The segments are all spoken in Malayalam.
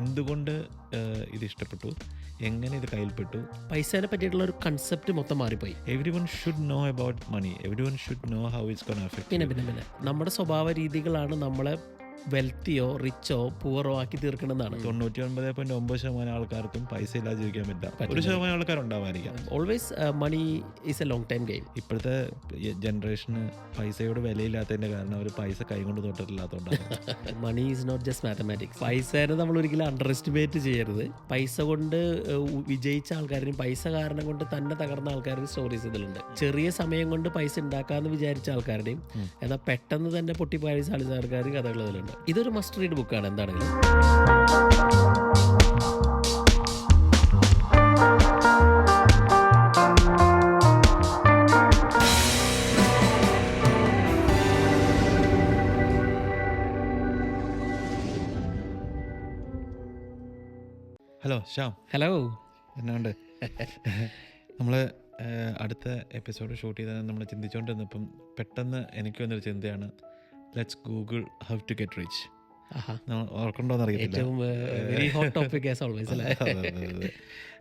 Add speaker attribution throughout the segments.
Speaker 1: എന്തുകൊണ്ട് ഇത് ഇഷ്ടപ്പെട്ടു എങ്ങനെ ഇത് കയ്യിൽപ്പെട്ടു?
Speaker 2: പൈസേനെ പറ്റിയിട്ടുള്ള ഒരു കൺസെപ്റ്റ് മൊത്തം മാറിപ്പോയി.
Speaker 1: Everyone should know about money everyone should know how it's
Speaker 2: പിന്നെ പിന്നെ പിന്നെ. നമ്മുടെ സ്വഭാവ രീതികളാണ് നമ്മളെ വെൽത്തിയോ റിച്ചോ പുവറോ ആക്കി തീർക്കണമെന്നാണ്.
Speaker 1: തൊണ്ണൂറ്റി ഒൻപത് പോയിന്റ് ഒമ്പത് ശതമാനം ആൾക്കാർക്കും പൈസ ഇല്ലാതെ ജീവിക്കാൻ പറ്റില്ല. ഒരു. ശതമാനം ആൾക്കാരുണ്ടാവാനിരിക്കാം
Speaker 2: always money is a long time game
Speaker 1: ഇപ്പോഴത്തെ ജനറേഷന് പൈസയോട് വിലയില്ലാത്തതിന്റെ കാരണം അവർ പൈസ കൈകൊണ്ട് തൊട്ടിട്ടില്ലാത്തതുകൊണ്ടാണ്
Speaker 2: money is not just mathematics പൈസേനെ നമ്മൾ ഒരിക്കലും അണ്ടർ എസ്റ്റിമേറ്റ് ചെയ്യരുത്. പൈസ കൊണ്ട് വിജയിച്ച ആൾക്കാരും പൈസ കാരണം കൊണ്ട് തന്നെ തകർന്ന ആൾക്കാരുടെ സ്റ്റോറീസ് ഇതിലുണ്ട്. ചെറിയ സമയം കൊണ്ട് പൈസ ഉണ്ടാക്കാന്ന് വിചാരിച്ച ആൾക്കാരുടെയും എന്നാൽ പെട്ടെന്ന് തന്നെ പൊട്ടിപ്പാഴി സാധിച്ച ആൾക്കാരും കഥകൾ ഇതിലുണ്ട്. ഇതൊരു മസ്റ്റ് റീഡ് ബുക്കാണ് എന്താണെങ്കിലും.
Speaker 1: ഹലോ ശ്യാം
Speaker 2: ഹലോ
Speaker 1: എന്നാണ്ട്? നമ്മൾ അടുത്ത എപ്പിസോഡ് ഷൂട്ട് ചെയ്താൽ നമ്മൾ ചിന്തിച്ചുകൊണ്ടിരുന്നപ്പം പെട്ടെന്ന് എനിക്ക് വന്നൊരു ചിന്തയാണ്. Let's google how to get rich ഓർക്കണ്ടോന്ന് അറിയത്തില്ല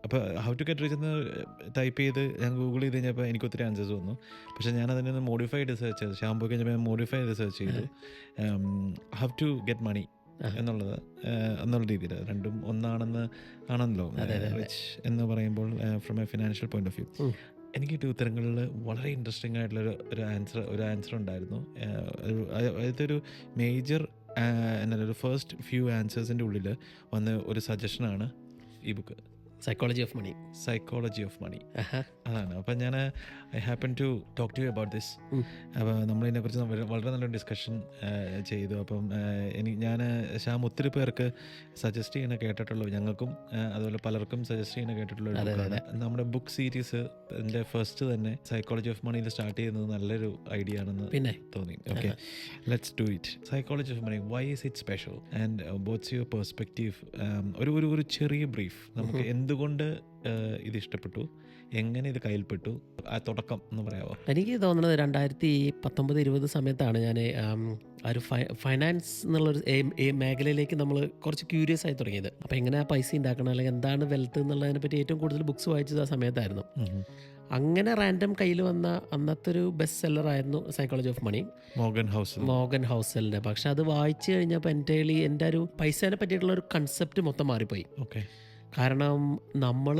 Speaker 1: അപ്പോൾ ഹൗ ടു ഗെറ്റ് റിച്ച് എന്ന് ടൈപ്പ് ചെയ്ത് ഞാൻ ഗൂഗിൾ ചെയ്ത് കഴിഞ്ഞപ്പോൾ എനിക്ക് ഒത്തിരി ആൻസേഴ്സ് വന്നു. പക്ഷേ ഞാൻ അതിനെ ഒന്ന് മോഡിഫൈഡ് സെർച്ച് ചെയ്തു. ഷാമ്പൂ കഴിഞ്ഞപ്പോൾ ഞാൻ മോഡിഫൈ ചെയ്ത്. സെർച്ച് ചെയ്തു ഹൗ ടു ഗെറ്റ് മണി എന്നുള്ളത് എന്നുള്ള രീതിയിൽ. രണ്ടും ഒന്നാണെന്ന് ആണല്ലോ റിച്ച് എന്ന് പറയുമ്പോൾ from a financial point of view. എനിക്ക് കിട്ടിയ ഉത്തരങ്ങളിൽ വളരെ ഇൻട്രസ്റ്റിംഗ് ആയിട്ടുള്ള ഒരു ആൻസർ ഒരു ആൻസർ ഉണ്ടായിരുന്നു. അതൊരു മേജർ എന്നാൽ ഒരു ഫസ്റ്റ് ഫ്യൂ ആൻസേഴ്സിന്റെ ഉള്ളിൽ വന്ന ഒരു സജഷനാണ് ഈ book
Speaker 2: psychology of money
Speaker 1: psychology of money അതാണ്. അപ്പം ഞാൻ I happen to talk to you about this. അപ്പോൾ നമ്മളതിനെക്കുറിച്ച് നമ്മ- വളരെ നല്ല ഡിസ്കഷൻ ചെയ്തു. അപ്പം എനിക്ക് ഞാൻ ശ്യാം ഒത്തിരി പേർക്ക് സജസ്റ്റ് ചെയ്യുന്ന കേട്ടിട്ടുള്ളൂ ഞങ്ങൾക്കും അതുപോലെ പലർക്കും സജസ്റ്റ് ചെയ്യുന്ന കേട്ടിട്ടുള്ള നമ്മുടെ ബുക്ക് സീരീസ് എന്റെ ഫസ്റ്റ് തന്നെ സൈക്കോളജി ഓഫ് മണിയിൽ സ്റ്റാർട്ട് ചെയ്യുന്നത് നല്ലൊരു ഐഡിയ ആണെന്ന്
Speaker 2: പിന്നെ?
Speaker 1: തോന്നി. Okay let's do it psychology of money why is it special and boosts your perspective ഒരു ഒരു ചെറിയ ബ്രീഫ് നമുക്ക് എന്തുകൊണ്ട് ഇത് ഇഷ്ടപ്പെട്ടു. എങ്ങനെ ഇത് കയ്യിൽപ്പെട്ടു? ആ തുടക്കം എന്ന് പറയാമോ
Speaker 2: എനിക്ക് തോന്നുന്നത് രണ്ടായിരത്തി പത്തൊമ്പത് ഇരുപത് സമയത്താണ് ഞാൻ ആ ഒരു ഫൈനാൻസ് എന്നുള്ളൊരു മേഖലയിലേക്ക് നമ്മൾ കുറച്ച് ക്യൂരിയസ് ആയി തുടങ്ങിയത്. അപ്പോൾ എങ്ങനെ ആ പൈസ ഉണ്ടാക്കണം? അല്ലെങ്കിൽ എന്താണ് വെൽത്ത് എന്നുള്ളതിനെ പറ്റി ഏറ്റവും കൂടുതൽ ബുക്സ് വായിച്ചത് ആ സമയത്തായിരുന്നു. അങ്ങനെ റാൻഡം കയ്യിൽ വന്ന അന്നത്തെ ഒരു ബെസ്റ്റ് സെല്ലർ ആയിരുന്നു psychology of money
Speaker 1: Morgan House
Speaker 2: Morgan ഹൗസലിന്റെ പക്ഷെ അത് വായിച്ചു കഴിഞ്ഞപ്പോൾ എന്റെ എന്റെ ഒരു പൈസേനെ പറ്റിയിട്ടുള്ള ഒരു കൺസെപ്റ്റ് മൊത്തം മാറിപ്പോയി.
Speaker 1: ഓക്കെ
Speaker 2: കാരണം നമ്മൾ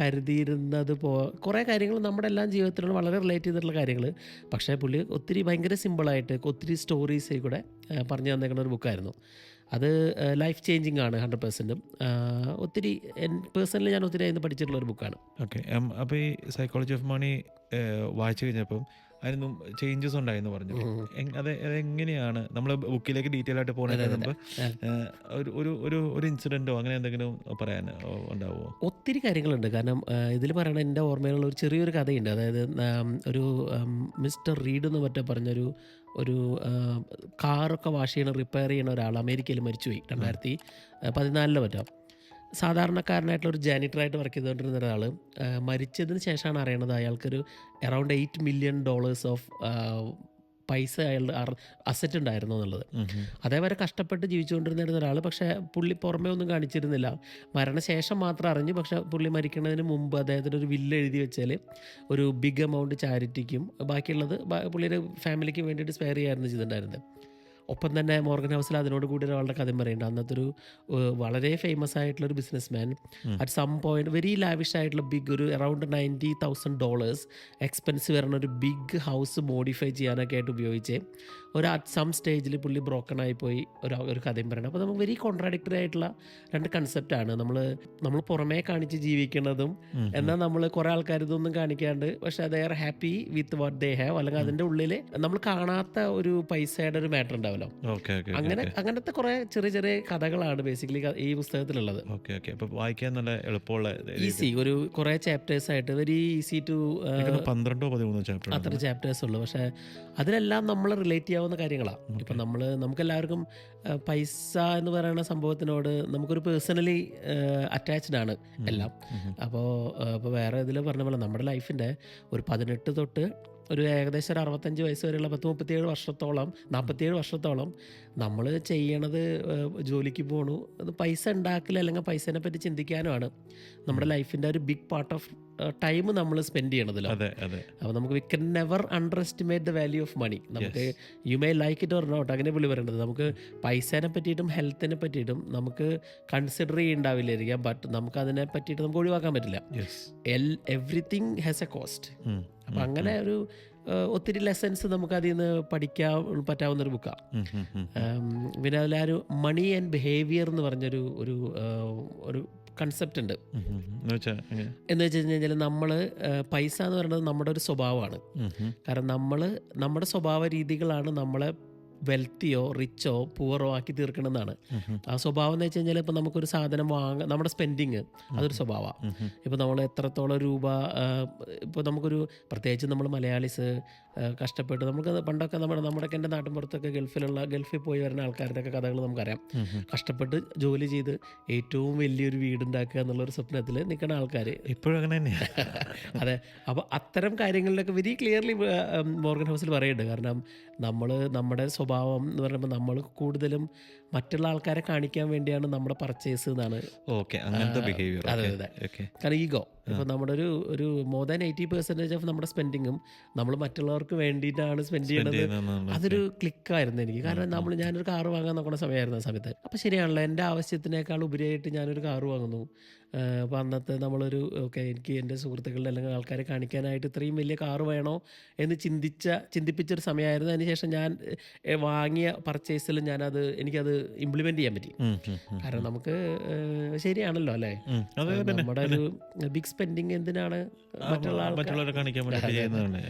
Speaker 2: കരുതിയിരുന്നത് പോ കുറേ കാര്യങ്ങൾ നമ്മുടെ എല്ലാം ജീവിതത്തിലുള്ള വളരെ റിലേറ്റ് ചെയ്തിട്ടുള്ള കാര്യങ്ങൾ പക്ഷേ പുള്ളി ഒത്തിരി ഭയങ്കര സിമ്പിളായിട്ട് ഒത്തിരി സ്റ്റോറീസ് കൂടെ പറഞ്ഞു തന്നേക്കുന്ന ഒരു ബുക്കായിരുന്നു. അത് ലൈഫ് ചേഞ്ചിങ് ആണ് ഹൺഡ്രഡ് പെർസെന്റും. ഒത്തിരി പേഴ്സണലി ഞാൻ ഒത്തിരി അതിന് പഠിച്ചിട്ടുള്ള ഒരു ബുക്കാണ്.
Speaker 1: ഓക്കെ. അപ്പോൾ ഈ സൈക്കോളജി ഓഫ് മണി വായിച്ചു കഴിഞ്ഞപ്പം അതിനൊന്നും ചേഞ്ചസ് ഉണ്ടായെന്ന് പറഞ്ഞു. അത് അതെങ്ങനെയാണ്? നമ്മൾ ബുക്കിലേക്ക് ഡീറ്റെയിൽ ആയിട്ട് പോകുന്നതിന് മുമ്പ് ഒരു ഒരു ഒരു ഇൻസിഡന്റോ ഇൻസിഡന്റോ അങ്ങനെ എന്തെങ്കിലും പറയാൻ ഉണ്ടാവുമോ
Speaker 2: ഒത്തിരി കാര്യങ്ങളുണ്ട്. കാരണം ഇതിൽ പറയണ എന്റെ ഓർമ്മയിലുള്ള ഒരു ചെറിയൊരു കഥയുണ്ട്. അതായത് ഒരു മിസ്റ്റർ റീഡ് എന്ന് മറ്റേ പറഞ്ഞൊരു ഒരു കാറൊക്കെ വാഷ് ചെയ്യണ റിപ്പയർ ചെയ്യണ ഒരാൾ അമേരിക്കയിൽ മരിച്ചുപോയി രണ്ടായിരത്തി പതിനാലിലോ മറ്റോ. സാധാരണക്കാരനായിട്ടുള്ള ഒരു ജാനിറ്ററായിട്ട് വർക്ക് ചെയ്തുകൊണ്ടിരുന്ന ഒരാൾ മരിച്ചതിന് ശേഷമാണ് അറിയണത് അയാൾക്കൊരു around eight million dollars of പൈസ അയാളുടെ അസറ്റ് ഉണ്ടായിരുന്നു എന്നുള്ളത്. അതേവരെ കഷ്ടപ്പെട്ട് ജീവിച്ചുകൊണ്ടിരുന്നിരുന്ന ഒരാൾ പക്ഷേ പുള്ളി പുറമേ ഒന്നും കാണിച്ചിരുന്നില്ല. മരണശേഷം മാത്രം അറിഞ്ഞു പക്ഷേ പുള്ളി മരിക്കുന്നതിന് മുമ്പ് അദ്ദേഹത്തിന് ഒരു വില്ല് എഴുതി വെച്ചാൽ ഒരു ബിഗ് എമൗണ്ട് ചാരിറ്റിക്കും ബാക്കിയുള്ളത് പുള്ളിയുടെ ഫാമിലിക്ക് വേണ്ടിയിട്ട് സ്പെയർ ചെയ്യായിരുന്നു ചെയ്തിട്ടുണ്ടായിരുന്നത്. ഒപ്പം തന്നെ മോർഗൻ ഹൗസിൽ അതിനോട് കൂടി ഒരാളുടെ കഥയും പറയുന്നുണ്ട്. അന്നത്തെ ഒരു വളരെ ഫേമസ് ആയിട്ടുള്ള ഒരു businessman at some point very lavish ആയിട്ടുള്ള ബിഗ് ഒരു around ninety thousand dollars expense വരുന്ന ഒരു ബിഗ് ഹൗസ് മോഡിഫൈ ചെയ്യാനൊക്കെ ആയിട്ട് ഉപയോഗിച്ച്. ഒരു അറ്റ് സം സ്റ്റേജിൽ പുള്ളി ബ്രോക്കൺ ആയിപ്പോയി പോയി ഒരു ഒരു കഥയും പറയണം. അപ്പോൾ നമുക്ക് വെരി കോൺട്രാഡിക്ടറി ആയിട്ടുള്ള രണ്ട് കൺസെപ്റ്റാണ് നമ്മൾ നമ്മൾ പുറമേ കാണിച്ച് ജീവിക്കുന്നതും എന്നാൽ നമ്മൾ കുറേ ആൾക്കാർ ഇതൊന്നും കാണിക്കാണ്ട് പക്ഷെ they are happy with what they have അല്ലെങ്കിൽ അതിന്റെ ഉള്ളിൽ നമ്മൾ കാണാത്ത ഒരു പൈസയുടെ ഒരു മാറ്റർ ഉണ്ടാവല്ലോ.
Speaker 1: ഓക്കെ ഓക്കെ
Speaker 2: അങ്ങനെ അങ്ങനത്തെ കുറേ ചെറിയ ചെറിയ കഥകളാണ് ബേസിക്കലി ഈ പുസ്തകത്തിലുള്ളത്.
Speaker 1: Okay okay. അപ്പോൾ വായിക്കാൻ നല്ല എളുപ്പമുള്ള
Speaker 2: ഈസി ഒരു കുറേ ചാപ്റ്റേഴ്സ് ആയിട്ട് വെരി ഈസി ടു
Speaker 1: പന്ത്രണ്ടോ പതിമൂന്നോ ചാപ്റ്റർ
Speaker 2: അത്ര ചാപ്റ്റേഴ്സ് ഉള്ളൂ. പക്ഷേ അതിലെല്ലാം നമ്മൾ റിലേറ്റ് ചെയ്യാവുന്ന കാര്യങ്ങളാണ് ഇപ്പം നമ്മൾ നമുക്കെല്ലാവർക്കും പൈസ എന്ന് പറയുന്ന സംഭവത്തിനോട് നമുക്കൊരു പേഴ്സണലി അറ്റാച്ച്ഡ് ആണ് എല്ലാം. അപ്പോൾ ഇപ്പോൾ വേറെ ഇതിൽ പറഞ്ഞ പോലെ നമ്മുടെ ലൈഫിന്റെ ഒരു പതിനെട്ട് തൊട്ട് ഒരു ഏകദേശം ഒരു അറുപത്തഞ്ച് വയസ്സ് വരെയുള്ള പത്ത് മുപ്പത്തിയേഴ് വർഷത്തോളം നാൽപ്പത്തിയേഴ് വർഷത്തോളം നമ്മൾ ചെയ്യണത് ജോലിക്ക് പോണു. അത് പൈസ ഉണ്ടാക്കൽ അല്ലെങ്കിൽ പൈസനെ പറ്റി ചിന്തിക്കാനുമാണ് നമ്മുടെ ലൈഫിന്റെ ഒരു ബിഗ് പാർട്ട് ഓഫ് ടൈം നമ്മൾ സ്പെൻഡ്
Speaker 1: ചെയ്യണതില്ല
Speaker 2: അപ്പോൾ നമുക്ക് we can never underestimate the value of money നമുക്ക് you may like it or not അങ്ങനെ പുള്ളി പറയേണ്ടത് നമുക്ക് പൈസേനെ പറ്റിയിട്ടും ഹെൽത്തിനെ പറ്റിയിട്ടും നമുക്ക് കൺസിഡർ ചെയ്യണ്ടാവില്ലായിരിക്കാം. ബട്ട് നമുക്ക് അതിനെ പറ്റിയിട്ട് നമുക്ക് ഒഴിവാക്കാൻ പറ്റില്ല. എൽ എവ്രിതിങ് ഹാസ് എ കോസ്റ്റ് അപ്പം അങ്ങനെ ഒരു ഒത്തിരി ലെസൺസ് നമുക്ക് അതിൽ നിന്ന് പഠിക്കാൻ പറ്റാവുന്ന ഒരു ബുക്കാണ് പിന്നെ അതിൽ ആ ഒരു മണി ആൻഡ് ബിഹേവിയർ എന്ന് പറഞ്ഞൊരു ഒരു ഒരു കൺസെപ്റ്റ് ഉണ്ട്.
Speaker 1: എന്ന്
Speaker 2: വെച്ച് കഴിഞ്ഞാൽ നമ്മൾ പൈസ എന്ന് പറയുന്നത് നമ്മുടെ ഒരു സ്വഭാവമാണ്. കാരണം നമ്മൾ നമ്മുടെ സ്വഭാവ രീതികളാണ് നമ്മളെ വെൽത്തിയോ റിച്ചോ പുവറോ ആക്കി തീർക്കണമെന്നാണ്. ആ സ്വഭാവം എന്ന് വെച്ച് കഴിഞ്ഞാൽ ഇപ്പോൾ നമുക്കൊരു സാധനം വാങ്ങ നമ്മുടെ സ്പെൻഡിങ് അതൊരു സ്വഭാവമാണ്. ഇപ്പോൾ നമ്മൾ എത്രത്തോളം രൂപ ഇപ്പോൾ നമുക്കൊരു പ്രത്യേകിച്ച് നമ്മൾ മലയാളീസ് കഷ്ടപ്പെട്ട്. നമുക്ക് പണ്ടൊക്കെ നമ്മുടെ നമ്മുടെയൊക്കെ എന്റെ നാട്ടിൻ പുറത്തൊക്കെ ഗൾഫിലുള്ള ഗൾഫിൽ പോയി വരുന്ന ആൾക്കാരുടെയൊക്കെ കഥകൾ നമുക്കറിയാം. കഷ്ടപ്പെട്ട് ജോലി ചെയ്ത് ഏറ്റവും വലിയൊരു വീടുണ്ടാക്കുക എന്നുള്ളൊരു സ്വപ്നത്തിൽ നിൽക്കുന്ന ആൾക്കാർ
Speaker 1: ഇപ്പോഴും അങ്ങനെ തന്നെയാണ്
Speaker 2: അതെ. അപ്പോൾ അത്തരം കാര്യങ്ങളിലൊക്കെ വെരി ക്ലിയർലി മോർഗൻ ഹൗസിൽ പറയുന്നുണ്ട് കാരണം നമ്മൾ നമ്മുടെ സ്വഭാവം എന്ന് പറയുമ്പോൾ നമ്മൾ കൂടുതലും മറ്റുള്ള ആൾക്കാരെ കാണിക്കാൻ വേണ്ടിയാണ് നമ്മുടെ പർച്ചേസ് എന്നാണ്.
Speaker 1: ഓക്കെ. അങ്ങനത്തെ ബിഹേവിയർ
Speaker 2: അതെ, അതെ. കാരണം ഈഗോ ഇപ്പോൾ നമ്മുടെ ഒരു ഒരു more than eighty percentage of നമ്മുടെ സ്പെൻഡിങ്ങും നമ്മൾ മറ്റുള്ളവർക്ക് വേണ്ടിയിട്ടാണ് സ്പെൻഡ് ചെയ്യുന്നത്. അതൊരു ക്ലിക്കായിരുന്നു എനിക്ക്. കാരണം നമ്മൾ ഞാനൊരു കാറ് വാങ്ങാൻ നോക്കുന്ന സമയമായിരുന്നു ആ സമയത്ത്. അപ്പൊ ശരിയാണല്ലോ എന്റെ ആവശ്യത്തിനേക്കാൾ ഉപരിയായിട്ട് ഞാനൊരു കാറ് വാങ്ങുന്നു. അപ്പോൾ അന്നത്തെ നമ്മളൊരു ഓക്കെ എനിക്ക് എന്റെ സുഹൃത്തുക്കളുടെ അല്ലെങ്കിൽ ആൾക്കാരെ കാണിക്കാനായിട്ട് ഇത്രയും വലിയ കാറ് വേണോ എന്ന് ചിന്തിച്ച ചിന്തിപ്പിച്ചൊരു സമയമായിരുന്നു. അതിനുശേഷം ഞാൻ വാങ്ങിയ പർച്ചേസിൽ ഞാനത് എനിക്കത് ഇംപ്ലിമെന്റ് ചെയ്യാൻ പറ്റി. കാരണം നമുക്ക് ശരിയാണല്ലോ അല്ലേ? നമ്മുടെ ഒരു ബിഗ് സ്പെൻഡിങ് എന്തിനാണ് മറ്റുള്ള
Speaker 1: മറ്റുള്ളവരെ കാണിക്കാൻ വേണ്ടി ചെയ്യുന്നതാണ്.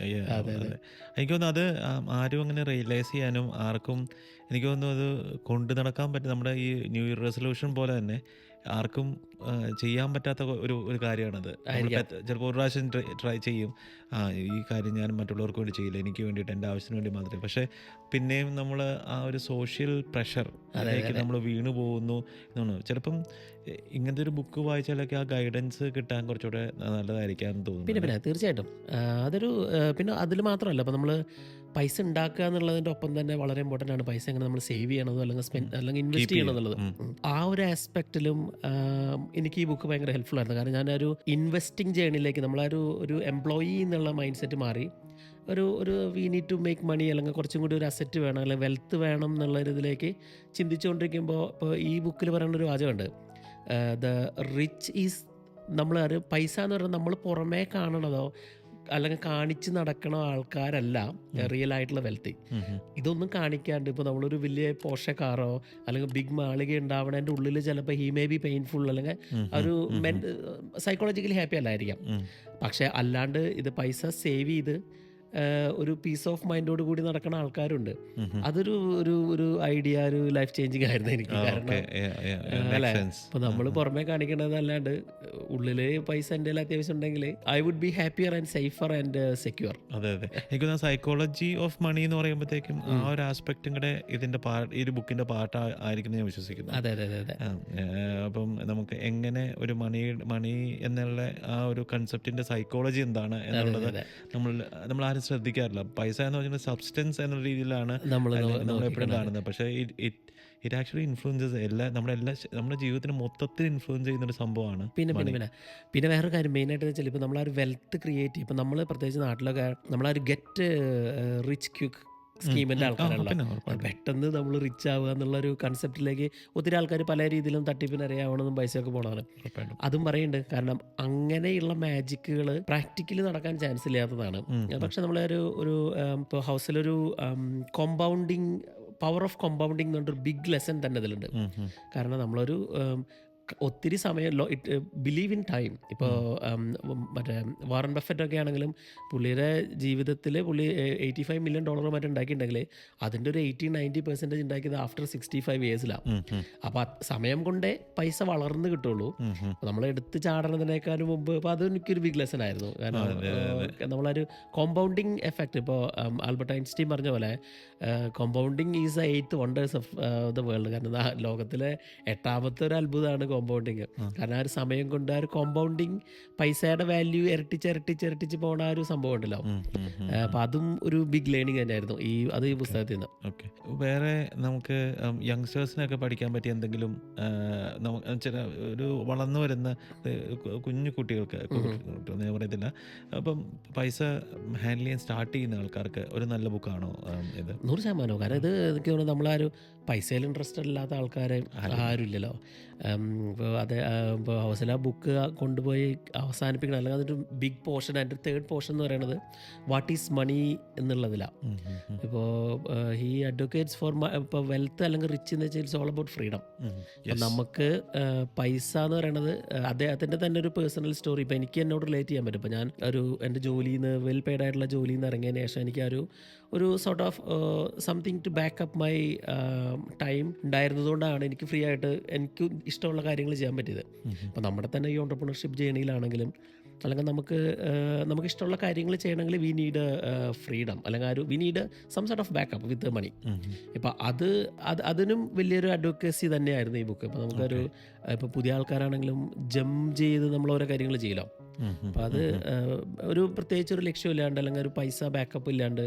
Speaker 1: എനിക്ക് തോന്നുന്നു അത് ആരും അങ്ങനെ റിയലൈസ് ചെയ്യാനും ആർക്കും എനിക്ക് തോന്നുന്നു അത് കൊണ്ടു നടക്കാൻ പറ്റും. നമ്മുടെ ഈ ന്യൂ ഇയർ റെസൊല്യൂഷൻ പോലെ തന്നെ ആർക്കും ചെയ്യാൻ പറ്റാത്ത ഒരു ഒരു കാര്യമാണത്. ചിലപ്പോൾ ഒരു പ്രാവശ്യം ട്രൈ ചെയ്യും. ആ ഈ കാര്യം ഞാൻ മറ്റുള്ളവർക്ക് വേണ്ടി ചെയ്യില്ല. എനിക്ക് വേണ്ടിയിട്ട് എന്റെ ആവശ്യത്തിന് വേണ്ടി മാത്രമേ. പക്ഷേ പിന്നെയും നമ്മൾ ആ ഒരു സോഷ്യൽ പ്രഷർ അതിലേക്ക് നമ്മൾ വീണു പോകുന്നു എന്നാണ്. ചിലപ്പം ഇങ്ങനത്തെ ഒരു ബുക്ക് വായിച്ചാലൊക്കെ ആ ഗൈഡൻസ് കിട്ടാൻ കുറച്ചുകൂടെ നല്ലതായിരിക്കാം തോന്നുന്നു.
Speaker 2: പിന്നെ പിന്നെ തീർച്ചയായിട്ടും. അതൊരു പിന്നെ അതിൽ മാത്രമല്ല. അപ്പോൾ നമ്മൾ പൈസ ഉണ്ടാക്കുക എന്നുള്ളതിന്റെ ഒപ്പം തന്നെ വളരെ ഇമ്പോർട്ടന്റ് ആണ് പൈസ എങ്ങനെ നമ്മൾ സേവ് ചെയ്യണതോ അല്ലെങ്കിൽ സ്പെൻഡ് അല്ലെങ്കിൽ ഇൻവെസ്റ്റ് ചെയ്യണം. എന്നുള്ളത് ആ ഒരു ആസ്പെക്റ്റിലും എനിക്ക് ഈ ബുക്ക് ഭയങ്കര ഹെൽപ്ഫുൾ ആയിരുന്നു. കാരണം ഞാനൊരു ഇൻവെസ്റ്റിംഗ് ജേണിയിലേക്ക് നമ്മളൊരു ഒരു എംപ്ലോയി എന്നുള്ള മൈൻഡ് സെറ്റ് മാറി. ഒരു ഒരു we need to make money അല്ലെങ്കിൽ കുറച്ചും കൂടി ഒരു അസറ്റ് വേണം അല്ലെങ്കിൽ വെൽത്ത് വേണം എന്നുള്ള ഒരു ഇതിലേക്ക് ചിന്തിച്ചുകൊണ്ടിരിക്കുമ്പോൾ ഇപ്പോൾ ഈ ബുക്കിൽ പറയുന്ന ഒരു വാചകമുണ്ട്. ദ റിച്ച് ഈസ് നമ്മൾ പൈസ എന്ന് പറയുന്നത് നമ്മൾ പുറമേ കാണണതോ അല്ലെങ്കിൽ കാണിച്ച് നടക്കണ ആൾക്കാരല്ല റിയൽ ആയിട്ടുള്ള വെൽത്തി. ഇതൊന്നും കാണിക്കാണ്ട് ഇപ്പോൾ നമ്മളൊരു വലിയ പോഷ കാറോ അല്ലെങ്കിൽ ബിഗ് മാളിക ഉണ്ടാവണതിന്റെ ഉള്ളിൽ ചിലപ്പോൾ ഹി മേ ബി പെയിൻഫുൾ അല്ലെങ്കിൽ ഒരു സൈക്കോളജിക്കലി ഹാപ്പി അല്ലായിരിക്കാം. പക്ഷെ അല്ലാണ്ട് ഇത് പൈസ സേവ് ചെയ്ത് ഒരു പീസ് ഓഫ് മൈൻഡോട് കൂടി നടക്കുന്ന ആൾക്കാരുണ്ട്. അതൊരു ഒരു ഒരു ഐഡിയ ഒരു ലൈഫ് ചേഞ്ചിങ് ആയിരുന്നു എനിക്ക്. കാരണം അല്ലേ? ഇപ്പൊ നമ്മൾ പുറമേ കാണിക്കണത് അല്ലാണ്ട് ഉള്ളിൽ പൈസ എന്റെ അത്യാവശ്യം ഉണ്ടെങ്കിൽ I would be happier and safer and secure
Speaker 1: അതെ അതെ. എനിക്ക് സൈക്കോളജി ഓഫ് മണി എന്ന് പറയുമ്പോഴത്തേക്കും ആ ഒരു ആസ്പെക്റ്റും കൂടെ ഇതിന്റെ പാർട്ട് ഈ ഒരു ബുക്കിന്റെ പാർട്ട് ആയിരിക്കും ഞാൻ വിശ്വസിക്കുന്നു.
Speaker 2: അതെ അതെ അതെ
Speaker 1: അപ്പം നമുക്ക് എങ്ങനെ ഒരു മണി മണി എന്നുള്ള ആ ഒരു കൺസെപ്റ്റിന്റെ സൈക്കോളജി എന്താണ് എന്നുള്ളത് നമ്മൾ നമ്മൾ ആരും ശ്രദ്ധിക്കാറില്ല. പൈസ എന്ന് പറഞ്ഞാൽ സബ്സ്റ്റൻസ് എന്ന രീതിയിലാണ്
Speaker 2: നമ്മൾ
Speaker 1: എപ്പോഴും കാണുന്നത്. പക്ഷേ ഇറ്റ് ആക്ച്വലി ഇൻഫ്ലുവൻസസ് എല്ലാ നമ്മുടെ എല്ലാ നമ്മുടെ ജീവിതത്തിന് മൊത്തത്തിൽ ഇൻഫ്ലുവൻസ് ചെയ്യുന്ന ഒരു സംഭവമാണ്
Speaker 2: പിന്നെ പിന്നെ പിന്നെ. പിന്നെ വേറൊരു കാര്യം മെയിനായിട്ട് വെച്ചാൽ ഇപ്പോൾ നമ്മൾ ആ ഒരു വെൽത്ത് ക്രിയേറ്റ് ചെയ്യും ഇപ്പം നമ്മൾ പ്രത്യേകിച്ച് നാട്ടിലൊക്കെ നമ്മൾ ആ ഒരു ഗെറ്റ് റിച്ച് ക്യൂക്ക്
Speaker 1: സ്കീമിന്റെ ഉറപ്പായിട്ടും.
Speaker 2: പെട്ടെന്ന് നമ്മൾ റിച്ച് ആവുക എന്നുള്ള ഒരു കൺസെപ്റ്റിലേക്ക് ഒത്തിരി ആൾക്കാർ പല രീതിയിലും തട്ടിപ്പിന് അറിയാവണമെന്നും പൈസയൊക്കെ
Speaker 1: ഉറപ്പായിട്ടും.
Speaker 2: അതും പറയുന്നുണ്ട്. കാരണം അങ്ങനെയുള്ള മാജിക്കുകൾ പ്രാക്ടിക്കലി നടക്കാൻ ചാൻസ് ഇല്ലാത്തതാണ്. പക്ഷെ നമ്മൾ ഒരു ഒരു ഇപ്പോൾ ഹൗസിലൊരു കോമ്പൗണ്ടിങ് പവർ ഓഫ് കോമ്പൗണ്ടിങ് എന്ന് പറഞ്ഞൊരു ബിഗ് ലെസൺ തന്നെ ഇതിലുണ്ട്. കാരണം നമ്മളൊരു ഒത്തിരി സമയം low it believe in time ഇപ്പോൾ മറ്റേ വാറൻ ബഫറ്റ് ഒക്കെ ആണെങ്കിലും പുള്ളിയുടെ ജീവിതത്തിൽ പുള്ളി എയ്റ്റി ഫൈവ് മില്യൺ ഡോളർ മറ്റേ ഉണ്ടാക്കിയിട്ടുണ്ടെങ്കിൽ അതിന്റെ ഒരു എയ്റ്റി നയന്റി പെർസെന്റേജ് ഉണ്ടാക്കിയത് ആഫ്റ്റർ സിക്സ്റ്റി ഫൈവ് ഇയേഴ്സിലാണ്. അപ്പോൾ സമയം കൊണ്ടേ പൈസ വളർന്നു കിട്ടുള്ളൂ. നമ്മൾ എടുത്ത് ചാടണതിനേക്കാളും മുമ്പ് അപ്പോൾ അത് എനിക്കൊരു ബിഗ് ലെസൺ ആയിരുന്നു. കാരണം നമ്മളൊരു കോമ്പൗണ്ടിങ് എഫക്റ്റ് ഇപ്പോൾ ആൽബർട്ട് ഐൻസ്റ്റീൻ പറഞ്ഞ പോലെ compounding is eighth wonders of the world കാരണം ലോകത്തിലെ എട്ടാമത്തെ ഒരു അത്ഭുതമാണ് കോമ്പൗണ്ടിങ് കാരണം ആ ഒരു സമയം കൊണ്ട് ആ ഒരു കോമ്പൗണ്ടിങ് പൈസയുടെ വാല്യൂ ഇരട്ടിച്ച് ഇരട്ടിച്ച് ഇരട്ടിച്ച് പോണ ആ ഒരു സംഭവം ഉണ്ടല്ലോ. അപ്പൊ അതും ഒരു ബിഗ് ലേണിംഗ് തന്നെയായിരുന്നു. ഈ അത് ഈ പുസ്തകത്തിൽ നിന്ന്.
Speaker 1: ഓക്കെ വേറെ നമുക്ക് യങ്സ്റ്റേഴ്സിനൊക്കെ പഠിക്കാൻ പറ്റിയ എന്തെങ്കിലും ചില ഒരു വളർന്നു വരുന്ന കുഞ്ഞു കുട്ടികൾക്ക് ഞാൻ പറയത്തില്ല. അപ്പം പൈസ ഹാൻഡിൽ ചെയ്യാൻ സ്റ്റാർട്ട് ചെയ്യുന്ന ആൾക്കാർക്ക് ഒരു നല്ല ബുക്കാണോ ഇത്?
Speaker 2: നൂറ് ശതമാനവും. കാരണം ഇത് എനിക്ക് തോന്നുന്നു നമ്മളാരും പൈസയിൽ ഇൻട്രസ്റ്റഡ് ഇല്ലാത്ത ആൾക്കാരെ ആരുമില്ലല്ലോ ഇപ്പോൾ അത് ഇപ്പോൾ അവസാന ആ ബുക്ക് കൊണ്ടുപോയി അവസാനിപ്പിക്കണം. അല്ലെങ്കിൽ അതൊരു ബിഗ് പോർഷൻ അതിന്റെ തേർഡ് പോർഷൻ എന്ന് പറയുന്നത് വാട്ട് ഈസ് മണി എന്നുള്ളതിലാണ് ഇപ്പോൾ ഹീ അഡ്വക്കേറ്റ്സ് ഫോർ ഇപ്പോൾ വെൽത്ത് അല്ലെങ്കിൽ റിച്ച് എന്ന് വെച്ചാൽ ഇറ്റ്സ് ഓൾ അബൌട്ട് ഫ്രീഡം നമുക്ക് പൈസ എന്ന് പറയുന്നത് അദ്ദേഹത്തിന്റെ തന്നെ ഒരു പേഴ്സണൽ സ്റ്റോറി ഇപ്പോൾ എനിക്ക് എന്നോട് റിലേറ്റ് ചെയ്യാൻ പറ്റും. ഇപ്പോൾ ഞാൻ ഒരു എന്റെ ജോലിയിൽ നിന്ന് വെൽ പെയ്ഡ് ആയിട്ടുള്ള ജോലിയിൽ നിന്ന് ഇറങ്ങിയതിന് ശേഷം എനിക്ക് ആ ഒരു ഒരു sort of something to backup my time ഉണ്ടായിരുന്നതുകൊണ്ടാണ് എനിക്ക് ഫ്രീ ആയിട്ട് എനിക്ക് ഇഷ്ടമുള്ള കാര്യങ്ങൾ ചെയ്യാൻ പറ്റിയത്. അപ്പോൾ നമ്മുടെ തന്നെ ഈ ഓണ്ടർപ്രണർഷിപ്പ് ജേണിയിലാണെങ്കിലും അല്ലെങ്കിൽ നമുക്ക് നമുക്ക് ഇഷ്ടമുള്ള കാര്യങ്ങൾ ചെയ്യണമെങ്കിൽ വി നീഡ് ഫ്രീഡം അല്ലെങ്കിൽ ഒരു we need some sort of backup with money ഇപ്പം അത് അത് അതിനും വലിയൊരു അഡ്വക്കസി തന്നെയായിരുന്നു ഈ ബുക്ക് ഇപ്പം നമുക്കൊരു ഇപ്പം പുതിയ ആൾക്കാരാണെങ്കിലും ജം ചെയ്ത് നമ്മൾ ഓരോ കാര്യങ്ങൾ ചെയ്യലോ? അപ്പം അത് ഒരു പ്രത്യേകിച്ച് ഒരു ലക്ഷ്യമില്ലാണ്ട് അല്ലെങ്കിൽ ഒരു പൈസ ബാക്കപ്പ് ഇല്ലാണ്ട്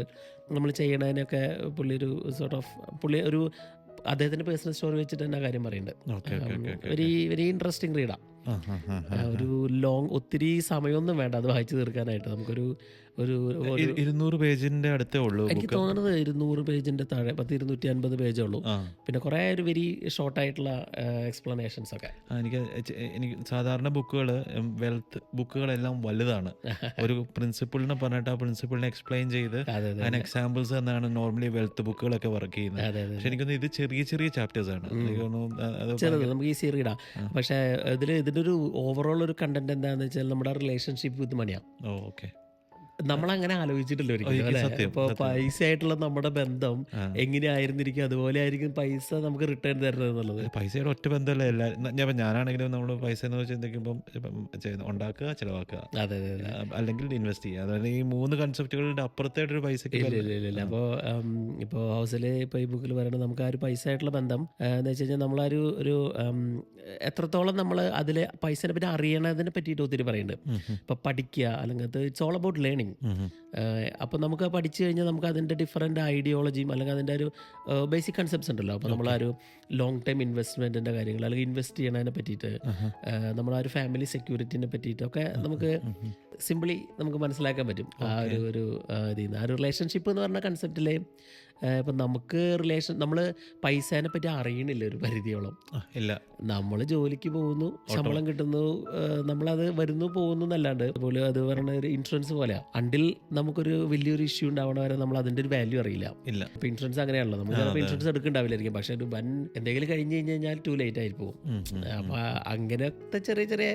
Speaker 2: നമ്മൾ ചെയ്യണതിനൊക്കെ പുള്ളി ഒരു സോർട്ട് ഓഫ് പുള്ളി ഒരു അദ്ദേഹത്തിന്റെ പേഴ്സണൽ സ്റ്റോറി വെച്ചിട്ട് തന്നെ കാര്യം പറയുന്നുണ്ട്. വെരി വെരി ഇൻട്രസ്റ്റിംഗ് റീഡാണ് ഒരു ലോങ് ഒത്തിരി സമയമൊന്നും വേണ്ട. അത് വായിച്ചു തീർക്കാനായിട്ട് നമുക്കൊരു ഒരു
Speaker 1: ഇരുന്നൂറ് പേജിന്റെ അടുത്തേ ഉള്ളൂ
Speaker 2: എനിക്ക് തോന്നുന്നത് ഇരുന്നൂറ് പേജിന്റെ താഴെ പത്ത് ഇരുന്നൂറ്റി അൻപത് പേജേ ഉള്ളൂ. പിന്നെ കുറേ ഒരു വെരി ഷോർട്ട് ആയിട്ടുള്ള എക്സ്പ്ലനേഷൻസ് ഒക്കെ.
Speaker 1: എനിക്ക് എനിക്ക് സാധാരണ ബുക്കുകൾ വെൽത്ത് ബുക്കുകളെല്ലാം വലുതാണ്. ഒരു പ്രിൻസിപ്പിളിനെ പറഞ്ഞിട്ട് ആ പ്രിൻസിപ്പിളിനെ എക്സ്പ്ലെയിൻ ചെയ്ത്
Speaker 2: അതെ അതെ
Speaker 1: അതിന് എക്സാമ്പിൾസ് എന്നാണ് നോർമലി വെൽത്ത് ബുക്കുകളൊക്കെ വർക്ക് ചെയ്യുന്നത്. പക്ഷെ എനിക്കൊന്ന് ഇത് ചെറിയ ചെറിയ ചാപ്റ്റേഴ്സ് ആണ്.
Speaker 2: ചെറുത് നമുക്ക് ഈസി റീഡാം. പക്ഷേ ഇതിൽ ഇതിന്റെ ഒരു ഓവറോൾ ഒരു കണ്ടന്റ് എന്താണെന്ന് വെച്ചാൽ നമ്മുടെ റിലേഷൻഷിപ്പ് വിത്ത് മണിയാണ്
Speaker 1: ഓക്കെ
Speaker 2: നമ്മളങ്ങനെ ആലോചിച്ചിട്ടില്ല ഒരിക്കലും ഇപ്പോൾ പൈസ ആയിട്ടുള്ള നമ്മുടെ ബന്ധം. എങ്ങനെയായിരുന്നിരിക്കും അതുപോലെ ആയിരിക്കും പൈസ നമുക്ക് റിട്ടേൺ തരുന്നത് എന്നുള്ളത്.
Speaker 1: പൈസയുടെ ഒറ്റ ബന്ധമല്ല? എല്ലാ ഞാൻ ഇപ്പം ഞാനാണെങ്കിലും നമ്മൾ പൈസ എന്ന് വെച്ച് ഇപ്പം ഉണ്ടാക്കുക ചിലവാക്കുക.
Speaker 2: അതെ അതെ
Speaker 1: അല്ലെങ്കിൽ ഇൻവെസ്റ്റ് ചെയ്യുക. അതായത് ഈ മൂന്ന് കൺസെപ്റ്റുകളുടെ അപ്പുറത്തായിട്ടൊരു പൈസ
Speaker 2: ഇല്ല അപ്പോൾ ഇപ്പോൾ ഹൗസിൽ ഇപ്പോൾ ഈ ബുക്കിൽ പറയുന്നത് നമുക്ക് ആ ഒരു പൈസ ആയിട്ടുള്ള ബന്ധം എന്ന് വെച്ച് കഴിഞ്ഞാൽ നമ്മളൊരു ഒരു എത്രത്തോളം നമ്മൾ അതിൽ പൈസനെ പറ്റി അറിയണതിനെ പറ്റിയിട്ട് ഒത്തിരി പറയുന്നുണ്ട്. ഇപ്പോൾ പഠിക്കുക അല്ലെങ്കിൽ ഇറ്റ്സ് ഓൾ അബൌട്ട് ലേണിംഗ് അപ്പോൾ നമുക്ക് പഠിച്ചു കഴിഞ്ഞാൽ നമുക്ക് അതിന്റെ ഡിഫറെന്റ് ഐഡിയോളജിയും അല്ലെങ്കിൽ അതിന്റെ ഒരു ബേസിക് കൺസെപ്റ്റ്സ് ഉണ്ടല്ലോ. അപ്പോൾ നമ്മൾ ആ ഒരു ലോങ് ടൈം ഇൻവെസ്റ്റ്മെന്റിന്റെ കാര്യങ്ങൾ അല്ലെങ്കിൽ ഇൻവെസ്റ്റ് ചെയ്യണതിനെ പറ്റിയിട്ട് നമ്മൾ ആ ഒരു ഫാമിലി സെക്യൂരിറ്റിനെ പറ്റിയിട്ടൊക്കെ നമുക്ക് സിമ്പിളി നമുക്ക് മനസ്സിലാക്കാൻ പറ്റും. ആ ഒരു ഒരു ഇതിൽ നിന്ന് ആ ഒരു റിലേഷൻഷിപ്പ് എന്ന് പറഞ്ഞ കൺസെപ്റ്റിലെ ഇപ്പം നമുക്ക് റിലേഷൻ നമ്മൾ പൈസേനെ പറ്റി അറിയണില്ല ഒരു പരിധിയോളം.
Speaker 1: ഇല്ല.
Speaker 2: നമ്മൾ ജോലിക്ക് പോകുന്നു ശമ്പളം കിട്ടുന്നു നമ്മളത് വരുന്നു പോകുന്നു എന്നല്ലാണ്ട്. അതുപോലെ അത് പറയുന്ന ഒരു ഇൻഷുറൻസ് പോലെയാണ് അണ്ടിൽ നമുക്കൊരു വലിയൊരു ഇഷ്യൂ ഉണ്ടാവണ വരെ നമ്മൾ അതിന്റെ ഒരു വാല്യൂ അറിയില്ല.
Speaker 1: ഇല്ല.
Speaker 2: ഇപ്പം ഇൻഷുറൻസ് അങ്ങനെയാണല്ലോ. നമ്മൾ ചിലപ്പോൾ ഇൻഷുറൻസ് എടുക്കണ്ടാവില്ലായിരിക്കും. പക്ഷെ ഒരു വൻ എന്തെങ്കിലും കഴിഞ്ഞ് കഴിഞ്ഞ് കഴിഞ്ഞാൽ ടു ലേറ്റ് ആയി പോകും. അപ്പൊ അങ്ങനത്തെ ചെറിയ ചെറിയ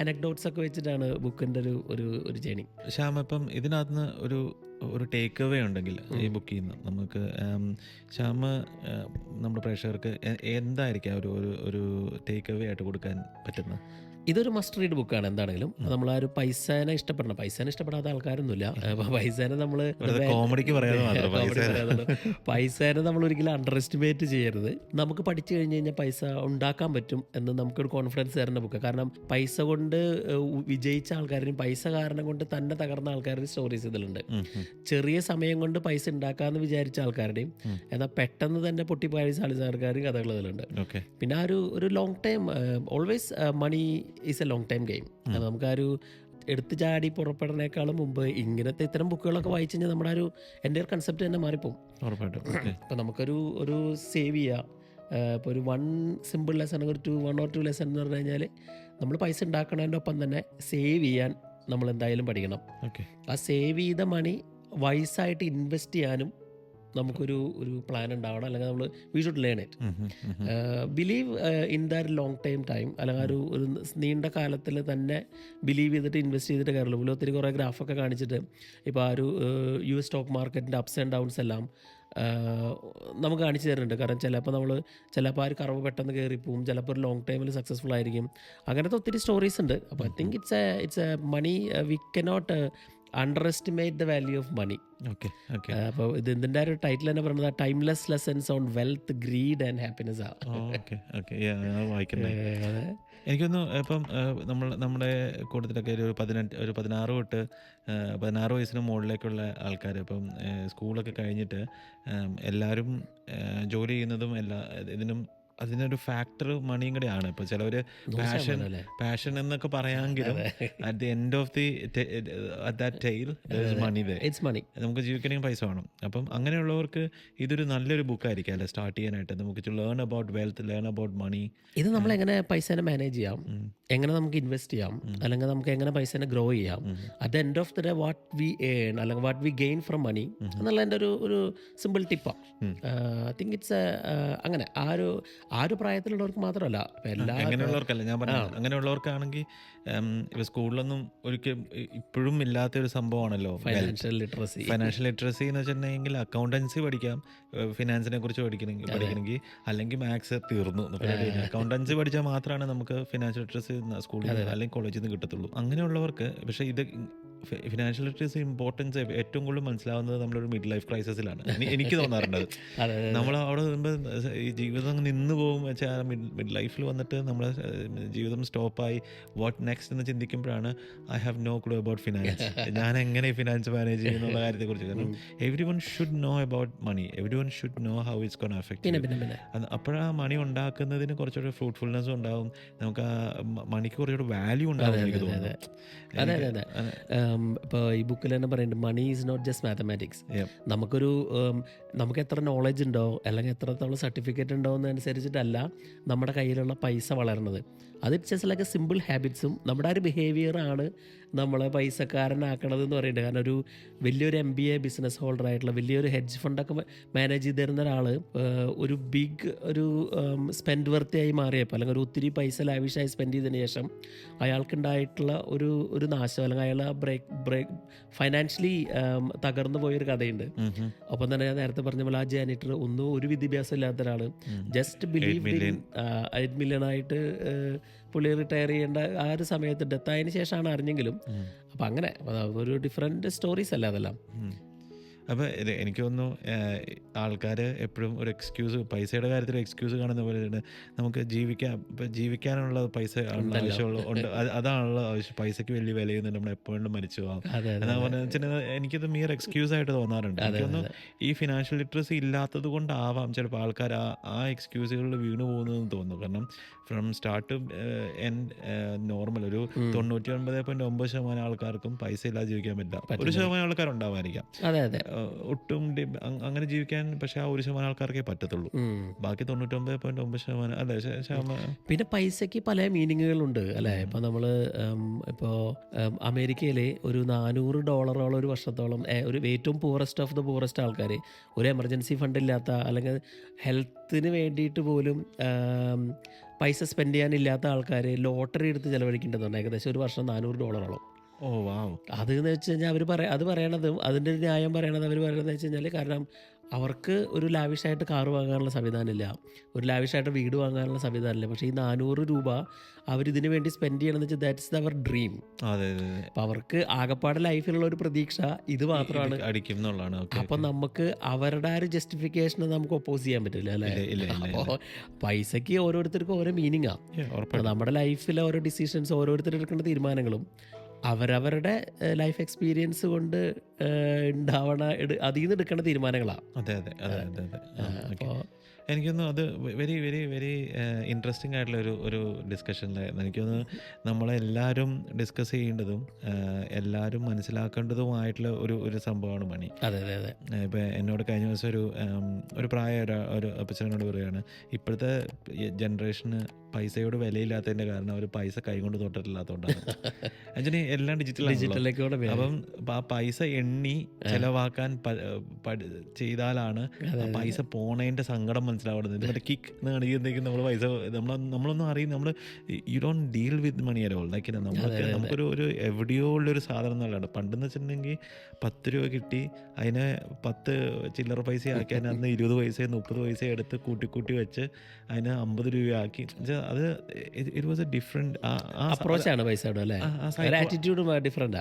Speaker 2: അനക്ഡോട്ട്സ് ഒക്കെ വെച്ചിട്ടാണ് ബുക്കിന്റെ ഒരു ഒരു ഒരു ജേണി
Speaker 1: ശ്യാം ഇപ്പം ഇതിനകത്ത് ഒരു ഒരു ടേക്ക് അവേ ഉണ്ടെങ്കിൽ ഈ ബുക്ക് ചെയ്യുന്ന നമുക്ക് ശ്യാമ നമ്മുടെ പ്രേക്ഷകർക്ക് എന്തായിരിക്കാം ഒരു ഒരു ടേക്ക് അവേ ആയിട്ട് കൊടുക്കാൻ പറ്റുന്നത്?
Speaker 2: ഇതൊരു മസ്റ്റ് റീഡ് ബുക്കാണ് എന്താണെങ്കിലും നമ്മൾ ആ ഒരു പൈസാനെ ഇഷ്ടപ്പെടണം. പൈസാനെ ഇഷ്ടപ്പെടാത്ത ആൾക്കാരൊന്നുമില്ല. പൈസേനെ നമ്മൾ
Speaker 1: കോമഡിക്ക്
Speaker 2: പൈസാനെ. നമ്മൾ ഒരിക്കലും അണ്ടർ എസ്റ്റിമേറ്റ് ചെയ്യരുത്. നമുക്ക് പഠിച്ചു കഴിഞ്ഞ് കഴിഞ്ഞാൽ പൈസ ഉണ്ടാക്കാൻ പറ്റും എന്ന് നമുക്കൊരു കോൺഫിഡൻസ് തരുന്ന ബുക്ക് കാരണം പൈസ കൊണ്ട് വിജയിച്ച ആൾക്കാരും പൈസ കാരണം കൊണ്ട് തന്നെ തകർന്ന ആൾക്കാരുടെ സ്റ്റോറീസ് ഇതിലുണ്ട്. ചെറിയ സമയം കൊണ്ട് പൈസ ഉണ്ടാക്കാന്ന് വിചാരിച്ച ആൾക്കാരുടെയും എന്നാൽ പെട്ടെന്ന് തന്നെ പൊട്ടിപ്പോയ ആൾക്കാരുടെയും കഥകൾ ഇതിലുണ്ട്. പിന്നെ ആ ഒരു ഒരു long time always money is a long time game നമുക്ക് ആ ഒരു എടുത്തു ചാടി പുറപ്പെടുന്നേക്കാളും മുമ്പ് ഇങ്ങനത്തെ ഇത്തരം ബുക്കുകളൊക്കെ വായിച്ചു കഴിഞ്ഞാൽ നമ്മുടെ ഒരു എന്റെ ഒരു കൺസെപ്റ്റ് തന്നെ മാറിപ്പോവും.
Speaker 1: ഉറപ്പായിട്ടും.
Speaker 2: ഇപ്പം നമുക്കൊരു ഒരു സേവ് ചെയ്യാം. ഇപ്പോൾ ഒരു വൺ സിമ്പിൾ ലെസൺ ഒരു two one or two lesson എന്ന് പറഞ്ഞു കഴിഞ്ഞാൽ നമ്മൾ പൈസ ഉണ്ടാക്കണതിന്റെ ഒപ്പം തന്നെ സേവ് ചെയ്യാൻ നമ്മൾ എന്തായാലും പഠിക്കണം.
Speaker 1: ഓക്കെ
Speaker 2: ആ സേവ് ചെയ്ത മണി വൈസായിട്ട് ഇൻവെസ്റ്റ് ചെയ്യാനും നമുക്കൊരു ഒരു പ്ലാൻ ഉണ്ടാവണം. അല്ലെങ്കിൽ നമ്മൾ we should learn it believe in that long time time അല്ലെങ്കിൽ ആ ഒരു ഒരു നീണ്ട കാലത്തിൽ തന്നെ ബിലീവ് ചെയ്തിട്ട് ഇൻവെസ്റ്റ് ചെയ്തിട്ട് കയറുള്ളൂ. പുള്ളി ഒത്തിരി കുറേ ഗ്രാഫൊക്കെ കാണിച്ചിട്ട് ഇപ്പോൾ ആ ഒരു യു എസ് സ്റ്റോക്ക് മാർക്കറ്റിന്റെ അപ്സ് ആൻഡ് ഡൗൺസ് എല്ലാം ആ, നമുക്ക് കാണിച്ചു തരുന്നുണ്ട്. കാരണം ചിലപ്പോൾ നമ്മൾ ചിലപ്പോൾ ആ ഒരു കറവ് പെട്ടെന്ന് കയറിപ്പോവും. ചിലപ്പോൾ ഒരു ലോങ് ടൈമിൽ സക്സസ്ഫുൾ ആയിരിക്കും. അങ്ങനത്തെ ഒത്തിരി സ്റ്റോറീസ് ഉണ്ട്. അപ്പോൾ I think it's a it's a money we cannot underestimate the value of money
Speaker 1: okay
Speaker 2: അപ്പോൾ ഇത് ഇതിന്റെ ഒരു ടൈറ്റിൽ തന്നെ പറയുന്നത് timeless lessons on wealth greed and happiness ആണ്
Speaker 1: എനിക്കൊന്ന് ഇപ്പം നമ്മൾ നമ്മുടെ കൂട്ടത്തിലൊക്കെ ഒരു പതിനെട്ട് ഒരു പതിനാറ് തൊട്ട് പതിനാറ് വയസ്സിന് മുകളിലേക്കുള്ള ആൾക്കാർ ഇപ്പം സ്കൂളൊക്കെ കഴിഞ്ഞിട്ട് എല്ലാവരും ജോലി ചെയ്യുന്നതും എല്ലാ ഇതിനും അതിനൊരു ഫാക്ടർ മണിയും കൂടെയാണ്. ഇപ്പോൾ ചിലവർ പാഷൻ പാഷൻ എന്നൊക്കെ പറയാമെങ്കിലും at the end of the at that tail money
Speaker 2: it's money
Speaker 1: നമുക്ക് ജീവിക്കണമെങ്കിൽ പൈസ വേണം. അപ്പം അങ്ങനെയുള്ളവർക്ക് ഇതൊരു നല്ലൊരു ബുക്കായിരിക്കും അല്ലെ? സ്റ്റാർട്ട് ചെയ്യാനായിട്ട്. നമുക്ക് learn about wealth learn about money
Speaker 2: ഇത് നമ്മൾ എങ്ങനെ പൈസനെ മാനേജ് ചെയ്യാം? എങ്ങനെ നമുക്ക് ഇൻവെസ്റ്റ് ചെയ്യാം? അല്ലെങ്കിൽ നമുക്ക് എങ്ങനെ പൈസനെ ഗ്രോ ചെയ്യാം? At end of the day what we earn അല്ലെങ്കിൽ what we gain from money എന്നുള്ള എന്റെ ഒരു ഒരു സിമ്പിൾ ടിപ്പാണ് ഐ തിങ്ക് ഇറ്റ്സ് അങ്ങനെ ആ ഒരു ആ ഒരു പ്രായത്തിലുള്ളവർക്ക് മാത്രമല്ല എല്ലാ
Speaker 1: അങ്ങനെയുള്ളവർക്കല്ല ഞാൻ പറഞ്ഞു അങ്ങനെയുള്ളവർക്കാണെങ്കിൽ ഇപ്പൊ സ്കൂളിലൊന്നും ഒരിക്കലും ഇപ്പോഴും ഇല്ലാത്ത ഒരു സംഭവമാണല്ലോ
Speaker 2: ഫൈനാൻഷ്യൽ ലിറ്ററസി
Speaker 1: ഫൈനാൻഷ്യൽ ലിറ്ററസി എന്ന് വെച്ചിട്ടുണ്ടെങ്കിൽ അക്കൗണ്ടൻസി പഠിക്കാം ഫിനാൻസിനെ കുറിച്ച് പഠിക്കണമെങ്കിൽ പഠിക്കണമെങ്കിൽ അല്ലെങ്കിൽ മാത്സ് തീർന്നു അക്കൗണ്ടൻസി പഠിച്ചാൽ മാത്രമാണ് നമുക്ക് ഫിനാൻഷ്യൽ ലിറ്ററസി സ്കൂളിൽ നിന്ന് അല്ലെങ്കിൽ കോളേജിൽ നിന്ന് കിട്ടത്തുള്ളൂ. അങ്ങനെയുള്ളവർക്ക് പക്ഷേ ഇത് ഫിനാൻഷ്യൽ ലിറ്ററസി ഇമ്പോർട്ടൻസ് ഏറ്റവും കൂടുതൽ മനസ്സിലാവുന്നത് നമ്മളൊരു മിഡ് ലൈഫ് ക്രൈസിസിലാണ് എനി- എനിക്ക് തോന്നാറുണ്ട് നമ്മൾ അവിടെ ഈ ജീവിതം അങ്ങ് നിന്ന് പോകും വെച്ചാൽ മിഡ് ലൈഫിൽ വന്നിട്ട് നമ്മൾ ഏഹ്, ജീവിതം സ്റ്റോപ്പായി. വാട്ട് നെക്സ്റ്റ് എന്ന് ചിന്തിക്കുമ്പോഴാണ് I have no clue about finance ഞാൻ എങ്ങനെ ഫിനാൻസ് മാനേജ് ചെയ്യുന്നുള്ള കാര്യത്തെക്കുറിച്ച്. കാരണം everyone should know about money everyone should know how it's con
Speaker 2: effect
Speaker 1: അപ്പോഴാ മണി ഉണ്ടാക്കുന്നതിന് കുറച്ചുകൂടെ ഫ്രൂട്ട്ഫുൾനെസ് ഉണ്ടാവും. നമുക്ക് ആ മണിക്ക് കുറച്ചുകൂടെ വാല്യൂ ഉണ്ടാവും എനിക്ക് തോന്നുന്നു.
Speaker 2: അതെ. അതെ അതെ ഇപ്പോൾ ഈ ബുക്കിൽ തന്നെ പറയുന്നുണ്ട് money is not just mathematics നമുക്കൊരു നമുക്ക് എത്ര നോളജ് ഉണ്ടോ അല്ലെങ്കിൽ എത്രത്തോളം സർട്ടിഫിക്കറ്റ് ഉണ്ടോ എന്നനുസരിച്ചിട്ടല്ല നമ്മുടെ കയ്യിലുള്ള പൈസ വളരണത് അത് ജസ്റ്റ് ലൈക്ക് സിമ്പിൾ ഹാബിറ്റ്സും നമ്മുടെ ആ ഒരു ബിഹേവിയറാണ് നമ്മളെ പൈസക്കാരനാക്കണത് എന്ന് പറയുന്നത്. കാരണം ഒരു വലിയൊരു M B A business holder ആയിട്ടുള്ള വലിയൊരു ഹെഡ്ജ് ഫണ്ടൊക്കെ മാനേജ് ചെയ്ത് തരുന്ന ഒരാൾ ഒരു ബിഗ് ഒരു സ്പെൻഡ് വർത്തിയായി മാറിയപ്പോൾ അല്ലെങ്കിൽ ഒരു ഒത്തിരി പൈസ ലാവിഷായി സ്പെൻഡ് ചെയ്തതിന് ശേഷം അയാൾക്കുണ്ടായിട്ടുള്ള ഒരു ഒരു നാശം അല്ലെങ്കിൽ അയാൾ ബ്രേക്ക് ബ്രേക്ക് ഫൈനാൻഷ്യലി തകർന്നു പോയൊരു കഥയുണ്ട്. ഒപ്പം തന്നെ ഞാൻ നേരത്തെ പറഞ്ഞ പോലെ ആ ജാനിറ്റർ ഒന്നും ഒരു വിദ്യാഭ്യാസം ഇല്ലാത്ത ഒരാൾ ജസ്റ്റ് ബിലീവ് എയ്റ്റ് മില്യൺ ആയിട്ട് പുള്ളി റിട്ടയർ ചെയ്യേണ്ട ആ ഒരു സമയത്ത് ഡെത്തായതിനു ശേഷമാണ് അറിഞ്ഞെങ്കിലും. അപ്പം അങ്ങനെ ഒരു ഡിഫറെന്റ് സ്റ്റോറീസ് അല്ല അതെല്ലാം.
Speaker 1: അപ്പോൾ എനിക്ക് തോന്നുന്നു ആൾക്കാർ എപ്പോഴും ഒരു എക്സ്ക്യൂസ് പൈസയുടെ കാര്യത്തിൽ എക്സ്ക്യൂസ് കാണുന്ന പോലെ തന്നെ നമുക്ക് ജീവിക്കാൻ ഇപ്പം ജീവിക്കാനുള്ള പൈസ ആവശ്യമുള്ള ഉണ്ട്. അതാണുള്ള ആവശ്യം. പൈസയ്ക്ക് വലിയ വിലയൊന്നും നമ്മൾ എപ്പോഴും മരിച്ചു പോകാം എന്നാ പറഞ്ഞാൽ എനിക്കത് മിയർ എക്സ്ക്യൂസ് ആയിട്ട് തോന്നാറുണ്ട്. എനിക്കൊന്ന് ഈ ഫിനാൻഷ്യൽ ലിറ്ററസി ഇല്ലാത്തത് കൊണ്ടാവാം ചിലപ്പോൾ ആൾക്കാർ ആ ആ എക്സ്ക്യൂസുകളിൽ വീണു പോകുന്നതെന്ന് തോന്നുന്നു. കാരണം from start to end normal ഒരു തൊണ്ണൂറ്റി ഒൻപത് പോയിന്റ് ഒമ്പത് ശതമാനം ആൾക്കാർക്കും പൈസ ഇല്ലാതെ ജീവിക്കാൻ പറ്റില്ല. ഒരു ശതമാനം
Speaker 2: അതെ
Speaker 1: ഏഹ് ഒട്ടും അങ്ങനെ ജീവിക്കാൻ പക്ഷെ ആ ഒരു ശതമാനം ആൾക്കാർക്കേ പറ്റത്തുള്ളൂ. ബാക്കി തൊണ്ണൂറ്റൊമ്പത് പോയിന്റ് ഒമ്പത് ശതമാനം അല്ലേ?
Speaker 2: പിന്നെ പൈസയ്ക്ക് പല മീനിങ്ങുകളുണ്ട് അല്ലെ? ഇപ്പൊ നമ്മൾ ഇപ്പോ അമേരിക്കയിലെ ഒരു നാനൂറ് ഡോളറോളം ഒരു വർഷത്തോളം ഒരു ഏറ്റവും പൂറസ്റ്റ് ഓഫ് ദ പൂറസ്റ്റ് ആൾക്കാർ ഒരു എമർജൻസി ഫണ്ട് ഇല്ലാത്ത അല്ലെങ്കിൽ ഹെൽത്തിന് വേണ്ടിയിട്ട് പോലും പൈസ സ്പെൻഡ് ചെയ്യാനില്ലാത്ത ആൾക്കാർ ലോട്ടറി എടുത്ത് ചിലവഴിക്കേണ്ടതുണ്ട്. ഏകദേശം ഒരു വർഷം നാനൂറ് ഡോളറോളം.
Speaker 1: ഓ വാവ്.
Speaker 2: അത് എന്ന് വെച്ച് കഴിഞ്ഞാൽ അവർ പറ അത് പറയണത് അതിന്റെ ഒരു ന്യായം പറയണത് അവർ പറയണത് വെച്ച് കഴിഞ്ഞാൽ കാരണം അവർക്ക് ഒരു ലാവിഷായിട്ട് കാറ് വാങ്ങാനുള്ള സംവിധാനമില്ല. ഒരു ലാവിഷായിട്ട് വീട് വാങ്ങാനുള്ള സംവിധാനമില്ല. പക്ഷേ ഈ നാനൂറ് രൂപ അവരിതിനു വേണ്ടി സ്പെൻഡ് ചെയ്യണമെന്ന് വെച്ചാൽ ദാറ്റ്സ് അവർ ഡ്രീം അപ്പം അവർക്ക് ആകപ്പാട് ലൈഫിലുള്ള ഒരു പ്രതീക്ഷ ഇത് മാത്രമാണ്.
Speaker 1: അടിക്കും എന്നുള്ളതാണ്.
Speaker 2: അപ്പം നമുക്ക് അവരുടെ ആ ഒരു ജസ്റ്റിഫിക്കേഷനെ നമുക്ക് ഒപ്പോസ് ചെയ്യാൻ പറ്റില്ല അല്ലേ. അപ്പോൾ പൈസയ്ക്ക് ഓരോരുത്തർക്കും ഓരോ മീനിങ്ങാണ് നമ്മുടെ ലൈഫിലെ ഓരോ ഡിസിഷൻസ് ഓരോരുത്തർ എടുക്കേണ്ട തീരുമാനങ്ങളും അവരവരുടെ ലൈഫ് എക്സ്പീരിയൻസ് കൊണ്ട് ഉണ്ടാവണ അതിൽ നിന്ന് എടുക്കേണ്ട തീരുമാനങ്ങളാണ്
Speaker 1: അതെ അതെ അതെ അതെ അതെ.
Speaker 2: അപ്പോൾ
Speaker 1: എനിക്കൊന്ന് അത് വെരി വെരി വെരി ഇൻട്രസ്റ്റിംഗ് ആയിട്ടുള്ള ഒരു ഒരു ഡിസ്കഷനിലായിരുന്നു എനിക്കൊന്ന് നമ്മളെല്ലാവരും ഡിസ്കസ് ചെയ്യേണ്ടതും എല്ലാവരും മനസ്സിലാക്കേണ്ടതുമായിട്ടുള്ള ഒരു ഒരു സംഭവമാണ് മണി.
Speaker 2: അതെ അതെ അതെ.
Speaker 1: ഇപ്പം എന്നോട് കഴിഞ്ഞ ദിവസം ഒരു ഒരു പ്രായ ഒരു അപ്പച്ചനോട് പറയുകയാണ് ഇപ്പോഴത്തെ ജനറേഷന് പൈസയോട് വിലയില്ലാത്തതിന്റെ കാരണം അവർ പൈസ കൈകൊണ്ട് തൊട്ടിട്ടില്ലാത്തതുകൊണ്ടാണ് ആക്ച്വലി എല്ലാം ഡിജിറ്റൽ
Speaker 2: ഡിജിറ്റലിലേക്ക് കൂടെ വരും.
Speaker 1: അപ്പം ആ പൈസ എണ്ണി ചിലവാക്കാൻ ചെയ്താലാണ് പൈസ പോണേന്റെ സങ്കടം മനസ്സിലാവുന്നത്. മറ്റേ കിക്ക് എന്ന് കാണിക്കുമ്പോഴത്തേക്കും നമ്മൾ പൈസ നമ്മൾ നമ്മളൊന്നും അറിയും നമ്മൾ you don't deal with money അല്ലോ ലൈക്ക് നമുക്ക് നമുക്കൊരു ഒരു എവിടെയോ ഉള്ളൊരു സാധനം എന്നുള്ളതാണ് പണ്ടെന്ന് വെച്ചിട്ടുണ്ടെങ്കിൽ പത്ത് രൂപ കിട്ടി അതിനെ പത്ത് ചില്ലറ പൈസ ആക്കി അതിനകത്ത് ഇരുപത് പൈസ മുപ്പത് പൈസ എടുത്ത് കൂട്ടി കൂട്ടി വെച്ച് അതിനെ അമ്പത് രൂപയാക്കി. അത് ഇറ്റ് വാസ് എ ഡിഫറെന്റ്
Speaker 2: അപ്രോച്ചാണ് പൈസ അല്ലേ? ആറ്റിറ്റ്യൂഡും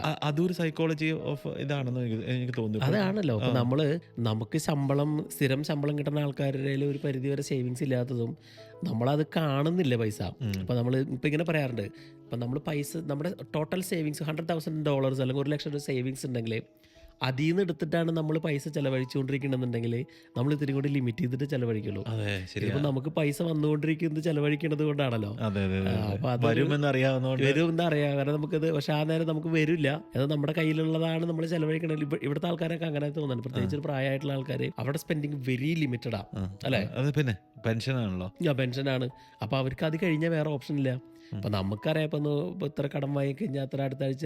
Speaker 1: ആ- അതൊരു സൈക്കോളജി ഓഫ് ഇതാണെന്ന് എനിക്ക് തോന്നുന്നു
Speaker 2: അതാണല്ലോ. നമ്മൾ നമുക്ക് ശമ്പളം സ്ഥിരം ശമ്പളം കിട്ടുന്ന ആൾക്കാരുടെ ഒരു പരിധി വരെ സേവിങ്സ് ഇല്ലാത്തതും നമ്മളത് കാണുന്നില്ല പൈസ. അപ്പൊ നമ്മൾ ഇപ്പൊ ഇങ്ങനെ പറയാറുണ്ട്. അപ്പൊ നമ്മൾ പൈസ നമ്മുടെ total savings hundred thousand dollars അല്ലെങ്കിൽ ഒരു ലക്ഷം രൂപ സേവിങ്സ് ഉണ്ടെങ്കിൽ അതിൽ നിന്ന് എടുത്തിട്ടാണ് നമ്മൾ പൈസ ചെലവഴിച്ചുകൊണ്ടിരിക്കണമെന്നുണ്ടെങ്കിൽ നമ്മൾ ഇത്തിരി കൂടി ലിമിറ്റ് ചെയ്തിട്ട് ചെലവഴിക്കുള്ളൂ.
Speaker 1: ശരി
Speaker 2: നമുക്ക് പൈസ വന്നുകൊണ്ടിരിക്കുന്നത് ചെലവഴിക്കുന്നത് കൊണ്ടാണല്ലോ.
Speaker 1: അതെ വരുമെന്ന്
Speaker 2: വരും എന്താ അറിയാം. കാരണം നമുക്കത് പക്ഷെ ആ നേരം നമുക്ക് വരില്ല. അത് നമ്മുടെ കയ്യിലുള്ളതാണ് നമ്മൾ ചെലവഴിക്കണത്. ഇവ- ഇവിടുത്തെ ആൾക്കാരൊക്കെ അങ്ങനെ തോന്നുന്നുണ്ട്. പ്രത്യേകിച്ച് ഒരു പ്രായമായിട്ടുള്ള ആൾക്കാർ അവിടെ സ്പെൻഡിങ് വെരി ലിമിറ്റഡാ
Speaker 1: ആ,
Speaker 2: അല്ലേ?
Speaker 1: പിന്നെ പെൻഷൻ ആണല്ലോ.
Speaker 2: പെൻഷൻ പെൻഷനാണ് അപ്പൊ അവർക്ക് അത് കഴിഞ്ഞാൽ വേറെ ഓപ്ഷൻ ഇല്ല. അപ്പൊ നമുക്കറിയാം ഇപ്പൊ ഇത്ര കടം വാങ്ങി കഴിഞ്ഞാൽ അത്ര അടുത്ത ആഴ്ച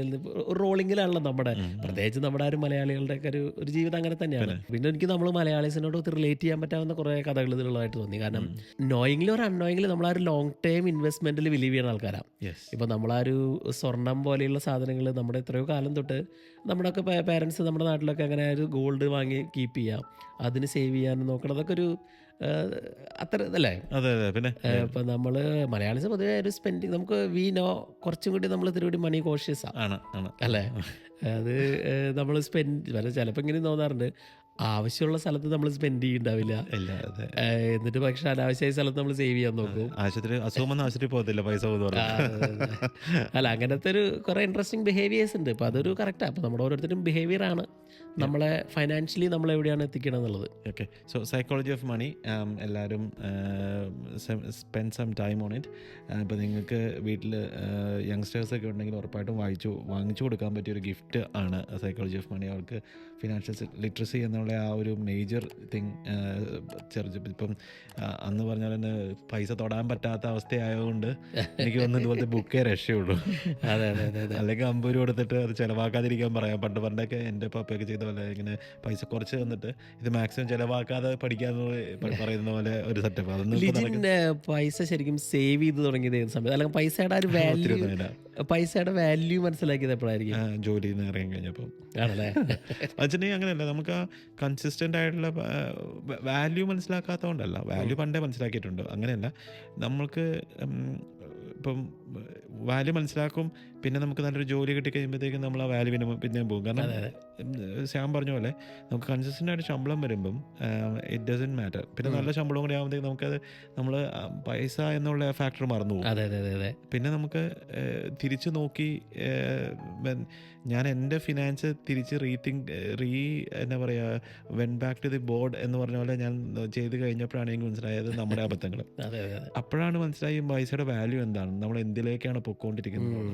Speaker 2: റോളിങ്ങിലാണല്ലോ നമ്മുടെ. പ്രത്യേകിച്ച് നമ്മുടെ ആ ഒരു മലയാളികളുടെ ഒക്കെ ഒരു ഒരു ജീവിതം അങ്ങനെ തന്നെയാണ്. പിന്നെ? എനിക്ക് നമ്മൾ മലയാളീസിനോട് റിലേറ്റ് ചെയ്യാൻ പറ്റാവുന്ന കുറെ കഥകൾ ഇതിലുള്ളതായിട്ട് തോന്നി. കാരണം നോയിങ്ങിലും ഒരു അൺനോയിങ്ങിലും നമ്മൾ ആ ഒരു ലോങ് ടൈം ഇൻവെസ്റ്റ്മെന്റിൽ ബിലീവ് ചെയ്യുന്ന ആൾക്കാരാണ് ഇപ്പം നമ്മളാ ഒരു സ്വർണം പോലെയുള്ള സാധനങ്ങൾ നമ്മുടെ എത്രയോ കാലം തൊട്ട് നമ്മുടെയൊക്കെ പേരൻസ് നമ്മുടെ നാട്ടിലൊക്കെ അങ്ങനെ ഒരു ഗോൾഡ് വാങ്ങി കീപ്പ് ചെയ്യാം. അതിന് സേവ് ചെയ്യാൻ നോക്കണം. അതൊക്കെ ഒരു അത്ര ഇതല്ലേ?
Speaker 1: അതെ അതെ. പിന്നെ?
Speaker 2: ഇപ്പം നമ്മൾ മലയാളീസ് പൊതുവെ ഒരു സ്പെൻഡിങ് നമുക്ക് വി നോ കുറച്ചും കൂടി നമ്മൾ ഇത്തിരി മണി കോഷ്യസ് ആണ് അല്ലേ? അത് നമ്മൾ സ്പെൻഡ് ചിലപ്പോൾ ഇങ്ങനെ തോന്നാറുണ്ട്. ആവശ്യമുള്ള സ്ഥലത്ത് നമ്മൾ സ്പെൻഡ് ചെയ്യണ്ടാവില്ല. എന്നിട്ട് പക്ഷെ അനാവശ്യമായ സ്ഥലത്ത് നമ്മൾ സേവ് ചെയ്യാൻ നോക്കും.
Speaker 1: ആശുപത്രി അസുഖം വന്ന ആശുപത്രി പോകത്തില്ല പൈസ.
Speaker 2: അല്ല അങ്ങനത്തെ ഒരു കുറെ ഇൻട്രസ്റ്റിംഗ് ബിഹേവിയേഴ്സ് ഉണ്ട്. അപ്പൊ അതൊരു കറക്റ്റാണ് അപ്പൊ നമ്മുടെ ഓരോരുത്തരും ബിഹേവിയർ ആണ്. നമ്മളെ ഫൈനാൻഷ്യലി നമ്മൾ എവിടെയാണ് എത്തിക്കണം എന്നുള്ളത്.
Speaker 1: Okay so psychology of money എല്ലാവരും spend some time on it ഇപ്പോൾ നിങ്ങൾക്ക് വീട്ടിൽ യങ്സ്റ്റേഴ്സൊക്കെ ഉണ്ടെങ്കിൽ ഉറപ്പായിട്ടും വായിച്ചു വാങ്ങിച്ചു കൊടുക്കാൻ പറ്റിയ ഒരു ഗിഫ്റ്റ് ആണ് സൈക്കോളജി ഓഫ് മണി അവർക്ക് ഫിനാൻഷ്യൽ ലിറ്ററസി എന്നുള്ള ആ ഒരു മേജർ തിങ് ചെറിയ ഇപ്പം അന്ന് പറഞ്ഞ പോലെ തന്നെ പൈസ തൊടാൻ പറ്റാത്ത അവസ്ഥയായതുകൊണ്ട് എനിക്ക് വന്ന് ഇതുപോലത്തെ ബുക്കേ രക്ഷയുള്ളൂ.
Speaker 2: അതെ അതെ അതെ
Speaker 1: അല്ലെങ്കിൽ അമ്പത് രൂപ കൊടുത്തിട്ട് അത് ചിലവാക്കാതിരിക്കാൻ പറയാം. പണ്ട് പണ്ടൊക്കെ എന്റെ പപ്പയൊക്കെ ചെയ്ത പോലെ ഇങ്ങനെ പൈസ കുറച്ച് തന്നിട്ട് ഇത് മാക്സിമം ചിലവാക്കാതെ പഠിക്കാന്ന് പറയുന്ന പോലെ ഒരു സെറ്റപ്പ് അതൊന്നും
Speaker 2: പൈസ ശരിക്കും സേവ് ചെയ്ത് തുടങ്ങിയത് ഏത് സമയത്ത്? അല്ലെങ്കിൽ പൈസയുടെ ആ ഒരു വാല്യൂ. പൈസയുടെ വാല്യൂ മനസ്സിലാക്കിയത് എപ്പോഴായിരിക്കും
Speaker 1: ജോലി ജോലിയിൽ നിന്ന് കഴിഞ്ഞപ്പോൾ കഴിഞ്ഞപ്പം.
Speaker 2: ആണല്ലേ?
Speaker 1: അച്ഛനെ അങ്ങനെയല്ല നമുക്ക് ആ കൺസിസ്റ്റന്റ് ആയിട്ടുള്ള വാല്യൂ മനസ്സിലാക്കാത്തതുകൊണ്ടല്ല. വാല്യൂ പണ്ടേ മനസ്സിലാക്കിയിട്ടുണ്ട്. അങ്ങനെയല്ല നമ്മൾക്ക് ഇപ്പം വാല്യൂ മനസ്സിലാക്കും പിന്നെ നമുക്ക് നല്ലൊരു ജോലി കിട്ടി കഴിയുമ്പോഴത്തേക്കും നമ്മൾ ആ വാല്യൂവിന് പിന്നെ പോകും. കാരണം ശ്യാം പറഞ്ഞ പോലെ നമുക്ക് കൺസിസ്റ്റന്റ് ആയിട്ട് ശമ്പളം വരുമ്പം ഇറ്റ് ഡസൻ മാറ്റർ പിന്നെ നല്ല ശമ്പളം കൂടി ആകുമ്പോഴത്തേക്ക് നമുക്കത് നമ്മൾ പൈസ എന്നുള്ള ഫാക്ടർ മറന്നു പോകും.
Speaker 2: അതെ അതെ അതെ അതെ.
Speaker 1: പിന്നെ നമുക്ക് തിരിച്ച് നോക്കി ഞാൻ എന്റെ ഫിനാൻസ് തിരിച്ച് റീതിങ്ക് റീ എന്താ പറയുക when back to the board എന്ന് പറഞ്ഞ പോലെ ഞാൻ ചെയ്ത് കഴിഞ്ഞപ്പോഴാണ് എനിക്ക് മനസ്സിലായത് നമ്മുടെ അബദ്ധങ്ങൾ അപ്പോഴാണ് മനസ്സിലായി പൈസയുടെ വാല്യൂ എന്താണ്? നമ്മൾ എന്തിലേക്കാണ് പൊക്കോണ്ടിരിക്കുന്നത്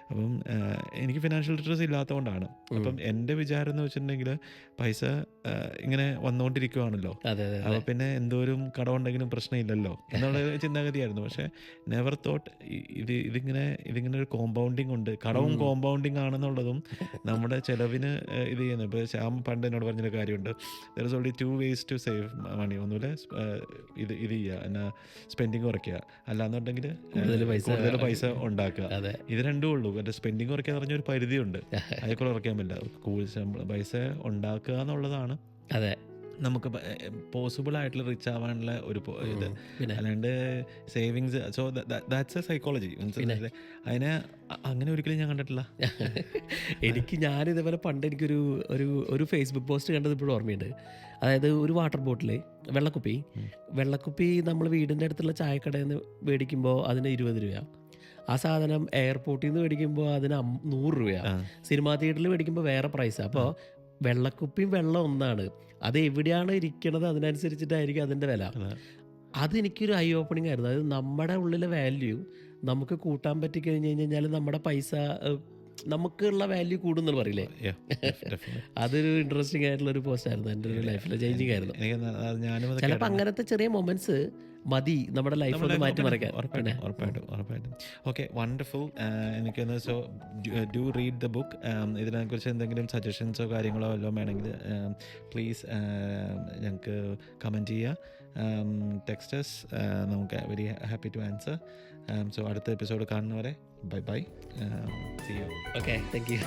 Speaker 1: അപ്പം എനിക്ക് ഫിനാൻഷ്യൽ ലിറ്ററസി ഇല്ലാത്തതുകൊണ്ടാണ്. അപ്പം എന്റെ വിചാരം എന്ന് വെച്ചിട്ടുണ്ടെങ്കിൽ പൈസ ഇങ്ങനെ വന്നുകൊണ്ടിരിക്കുവാണല്ലോ. അപ്പോൾ പിന്നെ എന്തോരം കടമുണ്ടെങ്കിലും പ്രശ്നമില്ലല്ലോ എന്നുള്ള ചിന്താഗതിയായിരുന്നു. പക്ഷേ നെവർ തോട്ട് ഇത് ഇതിങ്ങനെ ഇതിങ്ങനെ ഒരു കോമ്പൗണ്ടിങ് ഉണ്ട്. കടവും കോമ്പൗണ്ടിങ് ആണെന്നുള്ളതും നമ്മുടെ ചെലവിന് ഇത് ചെയ്യുന്നത്. ഇപ്പോൾ ശ്യാം പണ്ട് എന്നോട് പറഞ്ഞൊരു കാര്യമുണ്ട്. There is only two ways to save money ഒന്നുമില്ല ഇത് ഇത് ചെയ്യുക. എന്നാ സ്പെൻഡിങ് കുറയ്ക്കുക. അല്ലാന്നുണ്ടെങ്കിൽ
Speaker 2: കൂടുതൽ പൈസ
Speaker 1: ഉണ്ടാക്കുക. ഇത് രണ്ടും ഉള്ളൂ. മറ്റേ സ്പെൻഡിങ് കുറയ്ക്കുക എന്ന് പറഞ്ഞ ഒരു പരിധിയുണ്ട്. അതേക്കൂടെ കുറയ്ക്കാൻ പറ്റില്ല. പൈസ ഉണ്ടാക്കുക എന്നുള്ളതാണ്.
Speaker 2: അതെ.
Speaker 1: നമുക്ക് പോസിബിൾ ആയിട്ടുള്ള റിച്ച് ആവാനുള്ള ഒരു ഇത്.
Speaker 2: പിന്നെ?
Speaker 1: അല്ലാണ്ട് savings so that's a psychology അതിനെ അങ്ങനെ ഒരിക്കലും ഞാൻ കണ്ടിട്ടില്ല.
Speaker 2: എനിക്ക് ഞാൻ ഇതേപോലെ പണ്ട് എനിക്കൊരു ഒരു ഒരു ഫേസ്ബുക്ക് പോസ്റ്റ് കണ്ടത് ഇപ്പോഴും ഓർമ്മയുണ്ട്. അതായത് ഒരു വാട്ടർ ബോട്ടിൽ വെള്ളക്കുപ്പി. വെള്ളക്കുപ്പി നമ്മൾ വീടിന്റെ അടുത്തുള്ള ചായക്കടയിൽ നിന്ന് മേടിക്കുമ്പോൾ അതിന് ഇരുപത് രൂപ ആ സാധനം എയർപോർട്ടിൽ നിന്ന് മേടിക്കുമ്പോൾ അതിന് നൂറ് രൂപയാണ് സിനിമാ തിയേറ്ററിൽ മേടിക്കുമ്പോൾ വേറെ പ്രൈസാണ് അപ്പോൾ വെള്ളക്കുപ്പിയും വെള്ളം ഒന്നാണ്. അത് എവിടെയാണ് ഇരിക്കണത് അതിനനുസരിച്ചിട്ടായിരിക്കും അതിന്റെ വില.
Speaker 1: അതെ.
Speaker 2: അതെനിക്കൊരു ഐ ഓപ്പണിംഗ് ആയിരുന്നു. അതായത് നമ്മുടെ ഉള്ളിലെ വാല്യൂ നമുക്ക് കൂട്ടാൻ പറ്റി കഴിഞ്ഞ് കഴിഞ്ഞാൽ നമ്മുടെ പൈസ നമുക്കുള്ള വാല്യൂ കൂടുന്നു പറയില്ലേ. അതൊരു ഇൻട്രസ്റ്റിംഗ് ആയിട്ടുള്ള ഒരു പോസ്റ്റ് ആയിരുന്നു. എന്റെ ഒരു ലൈഫിലെ ചേഞ്ചിങ് ആയിരുന്നു. ചിലപ്പോൾ അങ്ങനത്തെ ചെറിയ മൊമെന്റ്സ് മതി നമ്മുടെ ലൈഫ് ഒന്ന് മാറ്റി മറിക്കാൻ.
Speaker 1: ഉറപ്പായിട്ടും ഉറപ്പായിട്ടും ഓക്കെ വണ്ടർഫുൾ എനിക്ക് so do read the book ഇതിനെക്കുറിച്ച് എന്തെങ്കിലും സജഷൻസോ കാര്യങ്ങളോ എല്ലാം വേണമെങ്കിൽ പ്ലീസ് ഞങ്ങൾക്ക് കമന്റ് ചെയ്യുക ടെക്സ്റ്റേഴ്സ് നമുക്ക് very happy to answer so അടുത്ത എപ്പിസോഡ് കാണുന്നവരെ Bye bye. Um, uh,
Speaker 2: see you. Okay. Thank you.